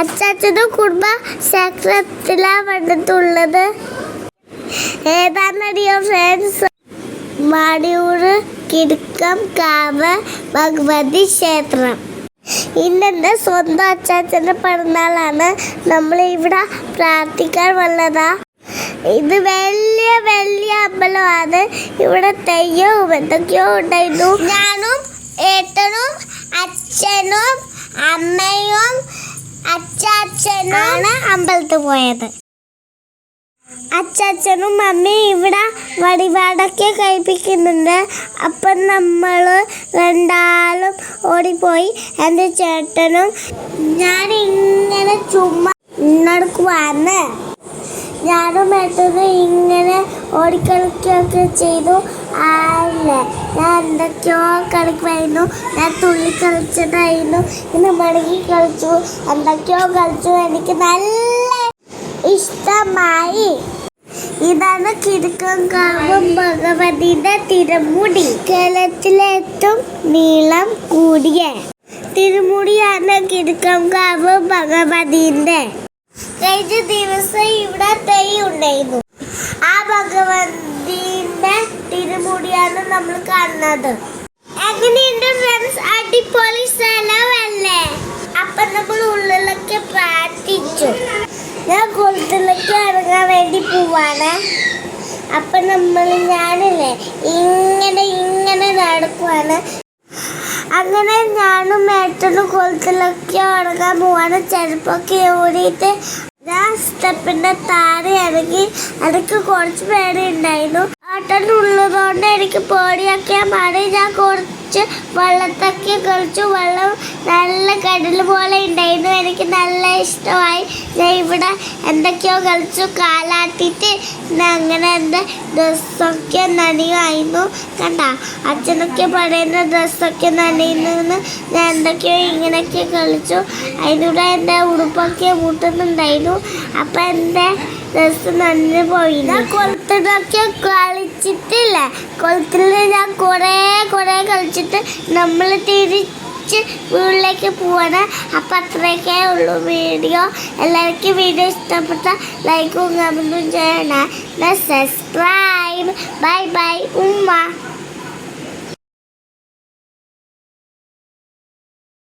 അച്ചാച്ചനും കുടുംബ ശേഖരത്തിലാ വന്നിട്ടുള്ളത് ഏതാണെന്നറിയോ ഫ്രണ്ട്സ് മാടിയൂർ കിടുക്കം കാവ് ഭഗവതി ക്ഷേത്രം. ഇന്നെന്റെ സ്വന്തം അച്ചാച്ചന്റെ പിറന്നാളാണ്. നമ്മൾ ഇവിടെ പ്രാർത്ഥിക്കാൻ വന്നതാ. ഇത് വലിയ വലിയ അമ്പലമാണ്. ഇവിടെ തെയ്യവും എന്തൊക്കെയോ ഉണ്ടായിരുന്നു. ഞാനും ഏട്ടനും അച്ഛനും അമ്മയും അച്ചാച്ചനും അമ്പലത്തിൽ പോയത്. അച്ചാച്ചനും മമ്മിയും ഇവിടെ വടിപാടൊക്കെ കഴിപ്പിക്കുന്നുണ്ട്. അപ്പം നമ്മൾ രണ്ടാളും ഓടിപ്പോയി. എന്റെ ചേട്ടനും ഞാൻ ഇങ്ങനെ ചുമ്മാ നടക്കുവാന്ന് ഞാനും ഏട്ടനും ഇങ്ങനെ ഓടിക്കളിക്കുകയൊക്കെ ചെയ്തു. അല്ലേ ഞാൻ എന്തൊക്കെയോ കളിക്കുമായിരുന്നു ഞാൻ തുള്ളി കളിച്ചതായിരുന്നു. ഇന്ന് മടങ്ങി കളിച്ചു. എന്തൊക്കെയോ കളിച്ചു. എനിക്ക് നല്ല ഇഷ്ടമായി. ഇതാണ് കിഴക്കങ്കാവ് ഭഗവതിയുടെ തിരുമുടി. കേരളത്തിലേറ്റവും നീളം കൂടിയ തിരുമുടിയാണ് കിഴക്കങ്കാവ് ഭഗവതിന്റെ കഴിഞ്ഞ ദിവസം ഇവിടെ തൈ ഉണ്ടായിരുന്നു. തിരുമുടിയാണ് നമ്മൾ കാണുന്നത്. എങ്ങനെയുണ്ട് ഫ്രണ്ട്സ് അടിപൊളി സ്ഥലമല്ലേ? അപ്പൊ നമ്മൾ ഉള്ളിലൊക്കെ പ്രാർത്ഥിച്ചു. ഞാൻ കുളത്തിലേക്ക് ഇറങ്ങാൻ വേണ്ടി പോവാണ്. അപ്പൊ നമ്മൾ ഞാനില്ലേ ഇങ്ങനെ ഇങ്ങനെ നടക്കുവാണ്. അങ്ങനെ ഞാനും ഏട്ടനും കുളത്തിലൊക്കെ ഇറങ്ങാൻ പോവാണ്. ചെരുപ്പൊക്കെ ഓടിയിട്ട് ഞാൻ സ്റ്റെപ്പിന്റെ താഴെ ഇറങ്ങി എനിക്ക് കുറച്ച് പേര് ഉള്ളതുകൊണ്ട് എനിക്ക് പേടിയൊക്കെ മാറി ഞാൻ കുറച്ച് വെള്ളത്തൊക്കെ കുറച്ച് വെള്ളം നല്ല കടൽ പോലെ ഉണ്ടായിരുന്നു. എനിക്ക് നല്ല ഇഷ്ടമായി. ഞാൻ ഇവിടെ എന്തൊക്കെയോ കളിച്ചു. കാലാട്ടിട്ട് അങ്ങനെ എന്റെ ഡ്രസ്സൊക്കെ നനയുമായിരുന്നു. കണ്ട? അച്ഛനൊക്കെ പറയുന്ന ഡ്രസ്സൊക്കെ നനയുന്നു ഞാൻ എന്തൊക്കെയോ ഇങ്ങനെയൊക്കെ കളിച്ചു. അതിലൂടെ എന്റെ ഉടുപ്പൊക്കെ മുട്ടുന്നുണ്ടായിരുന്നു. അപ്പം എന്റെ ഡ്രസ്സ് നനഞ്ഞു പോയി ഞാൻ കൊളുത്തിലൊക്കെ കളിച്ചിട്ടില്ല. കൊളുത്തിൽ ഞാൻ കുറേ കുറേ കളിച്ചിട്ട് നമ്മൾ തിരിച്ച് വീട്ടിലേക്ക് പോവാണ്. അപ്പം അത്രയൊക്കെ ഉള്ളൂ വീഡിയോ. എല്ലാവർക്കും വീഡിയോ ഇഷ്ടപ്പെട്ട ലൈക്കും കമന്റും ചെയ്യണം. Subscribe bye bye. ഉമ്മ.